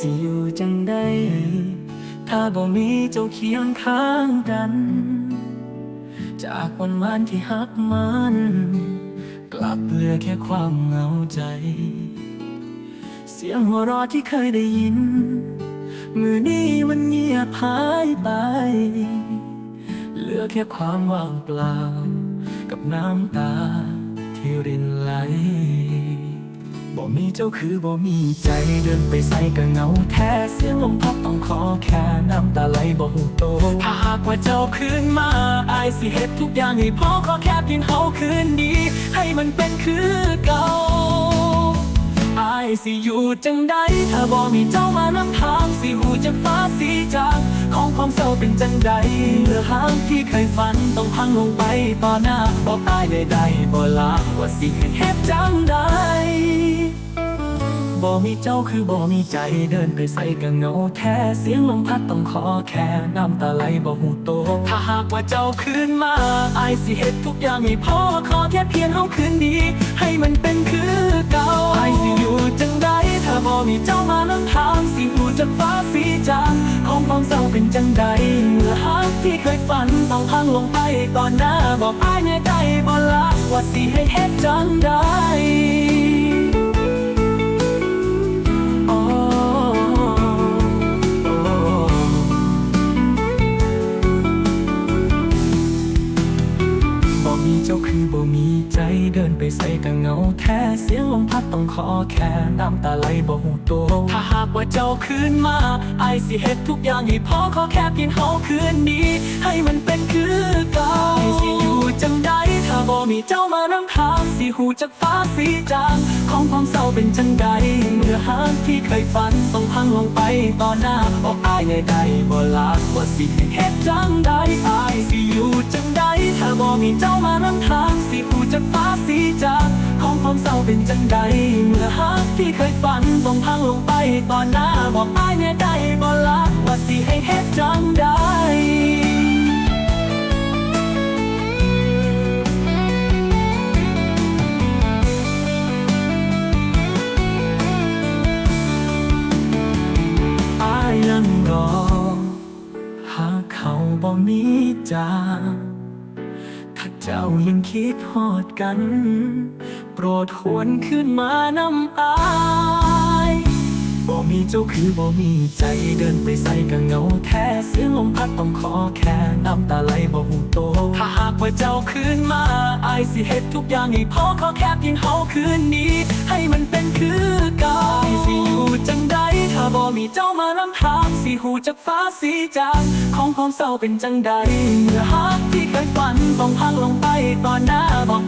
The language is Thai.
สิอยู่จังได้ ถ้าบ่มีเจ้าเคียงข้างกัน จากวันวานที่หักมัน กลับเหลือแค่ความเหงาใจ เสียงหัวเราะที่เคยได้ยิน มือนี้มันเงียบหายไป เหลือแค่ความว่างเปล่า กับน้ำตาที่รินไหล บ่มีเจ้าคือบ่มีใจเดินไปใส่ก็เหงาแท้เสียงลมพัดต้องขอแค่น้ำตาไหลบ่หูโตถ้าหากว่าเจ้าคืนมาอายสิเฮ็ดทุกอย่างให้พอขอแค่เพียงเฮาคืนดี ให้มันเป็นคือเก่าอายสิอยู่จังใดถ้าบ่มีเจ้ามานำทางสิหูจากฟ้าสีจางของความเศร้า เป็นจังใดเรือหางที่เคยฝันต้องพังลงไปต่อหน้าบอกอายใดๆบ่ลาว่าสิให้เฮ็ดจังใดบ่มีเจ้าคือบ่มีใจเดินไปใส่กับเงาแท้เสียงลมพัดต้องขอแค่น้ำตาไหลบ่หูโต ถ้าหากว่าเจ้าคืนมาอายสิเฮ็ดทุกอย่างให้พ่อขอแค่เพียงเฮาคืนดี ให้มันเป็นคือเก่าอายสิอยู่จังใดถ้าบ่มีเจ้ามานำทางสิหูจากฟ้าสีจาง ของความเศร้าเป็นจังใดเมื่อหากที่เคยฝันต้องพังลงไปตอนหน้าบอกอายแน่ใจบ่ละว่าสิให้เฮ็ดจังใดโอ้โอ้บ่มีเจ้าคือบ่มี เดินไปใส่กับเหงาแท้เสียงลมพัดต้องขอแค่น้ำตาไหลบ่หูโตวถ้าหากว่าเจ้าคืนมาไอสิเฮ็ดทุกอย่างให้พอขอแค่เพียงเฮาคืนนี้ ให้มันเป็นคือเก่าสิอยู่จังใดถ้าบ่มีเจ้ามานำทางสิหูจากฟ้าสีจางของความเศร้าเป็นจังใดเมื่อหากที่เคยฝันต้องพังลงไปต่อหน้าบอกอายในใดบ่ลาว่าสิให้เฮ็ดจังใดอายสิอยู่จังใดถ้าบ่มีเจ้ามานำ ความเศร้าเป็นจังใด เมื่อหากที่เคยฝันต้องพังลงไปต่อหน้าบอกอายในใดบ่ลาว่าสิให้เฮ็ดจังใดอายยังรอ หากเขาบ่มีจาถ้าเจ้ายังคิดฮอดกัน โปรดหวนขึ้นมานำอายบ่มีเจ้าคือบ่มีใจเดินไปใส่กับเงาแท้เสียงลมพัดต้องขอแค่น้ำตาไหลบ่หูโต ถ้าหากว่าเจ้าคืนมาอายสิเฮ็ดทุกอย่างให้พอขอแค่เพียงเฮาคืนนี้ ให้มันเป็นคือเก่าสิอยู่จังใดถ้าบ่มีเจ้ามานำทางสิหูจากฟ้าสีจางของความเศร้าเป็นจังใดเมื่อหากที่เคยฝันต้องพังลงไปตอนหน้าบอก